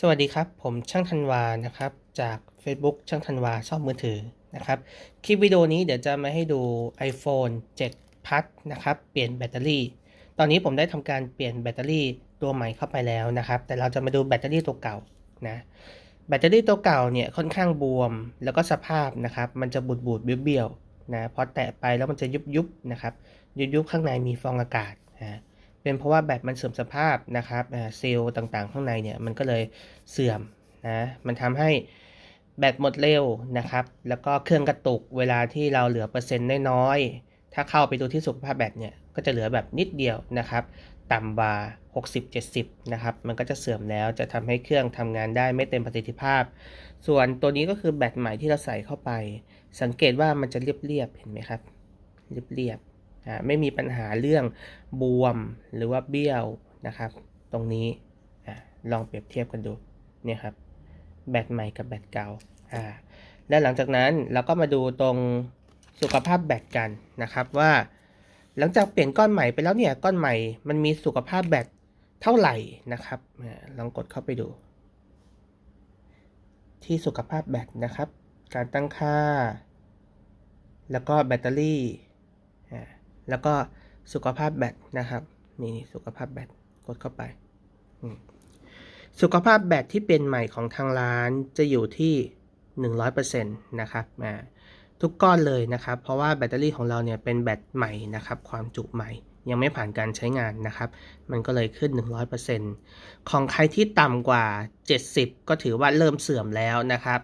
สวัสดีครับ ผมช่างธันวานะครับ จาก Facebook ช่างธันวาซ่อมมือถือนะครับ คลิปวิดีโอนี้เดี๋ยวจะมาให้ดู iPhone 7 Plus นะครับ เปลี่ยนแบตเตอรี่ ตอนนี้ผมได้ทำการเปลี่ยนแบตเตอรี่ตัวใหม่เข้าไปแล้วนะครับ แต่เราจะมาดูแบตเตอรี่ตัวเก่านะ แบตเตอรี่ตัวเก่าเนี่ยค่อนข้างบวม แล้วก็สภาพนะครับ มันจะบูดบูดเบี้ยวๆนะ พอแตะไปแล้วมันจะยุบยุบๆนะครับ ยุบยุบๆข้างในมีฟองอากาศนะ เป็นเพราะว่าแบตมันเสื่อมสภาพนะครับเซลล์ต่างๆ ข้างในเนี่ยมันก็เลยเสื่อมนะมันทำให้แบตหมดเร็วนะครับ แล้วก็เครื่องกระตุกเวลาที่เราเหลือเปอร์เซ็นต์น้อยๆถ้าเข้าไปดูที่สุขภาพแบตเนี่ยก็จะเหลือแบบนิดเดียวนะครับต่ำกว่า 60-70 นะครับ มันก็จะเสื่อมแล้ว จะทำให้เครื่องทำงานได้ไม่เต็มประสิทธิภาพ ส่วนตัวนี้ก็คือแบตใหม่ที่เราใส่เข้าไป สังเกตว่ามันจะเรียบๆ เห็นไหมครับ เรียบๆ ไม่มีปัญหาเรื่องบวมหรือว่าเบี้ยวนะครับ ตรงนี้อลองเปรียบเทียบกันดูเนี่ยครับแบตใหม่กับแบตเก่าอ่าและหลังจากนั้นเราก็มาดูตรงสุขภาพแบตกันนะครับว่า หลังจากเปลี่ยนก้อนใหม่ไปแล้วเนี่ยก้อนใหม่มันมีสุขภาพแบตเท่าไหร่นะครับลองกดเข้าไปดู ที่สุขภาพแบตนะครับ การตั้งค่า แล้วก็แบตเตอรี่อ่า แล้วก็สุขภาพแบตนะครับ นี่สุขภาพแบตกดเข้าไป สุขภาพแบตที่เป็นใหม่ของทางร้านจะอยู่ที่ 100%นะครับทุกก้อนเลยนะครับ เพราะว่าแบตเตอรี่ของเราเนี่ยเป็นแบตใหม่นะครับ ความจุใหม่ยังไม่ผ่านการใช้งานนะครับ มันก็เลยขึ้น 100%ของใครที่ต่ำกว่า 70 ก็ถือว่าเริ่มเสื่อมแล้วนะครับ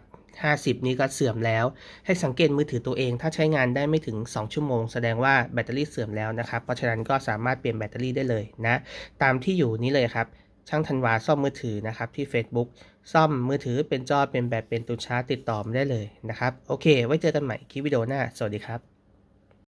50 นี้ก็เสื่อมแล้ว ให้สังเกตมือถือตัวเอง ถ้าใช้งานได้ไม่ถึง 2 ชั่วโมง แสดงว่าแบตเตอรี่เสื่อมแล้วนะครับ เพราะฉะนั้นก็สามารถเปลี่ยนแบตเตอรี่ได้เลยนะ ตามที่อยู่นี้เลยครับ ช่างธันวาซ่อมมือถือนะครับที่ Facebook ซ่อมมือถือเป็นจอเป็นแบบเป็นตูชาร์จติดต่อมาได้เลยนะครับ โอเค ไว้เจอกันใหม่คลิปวิดีโอหน้า สวัสดีครับ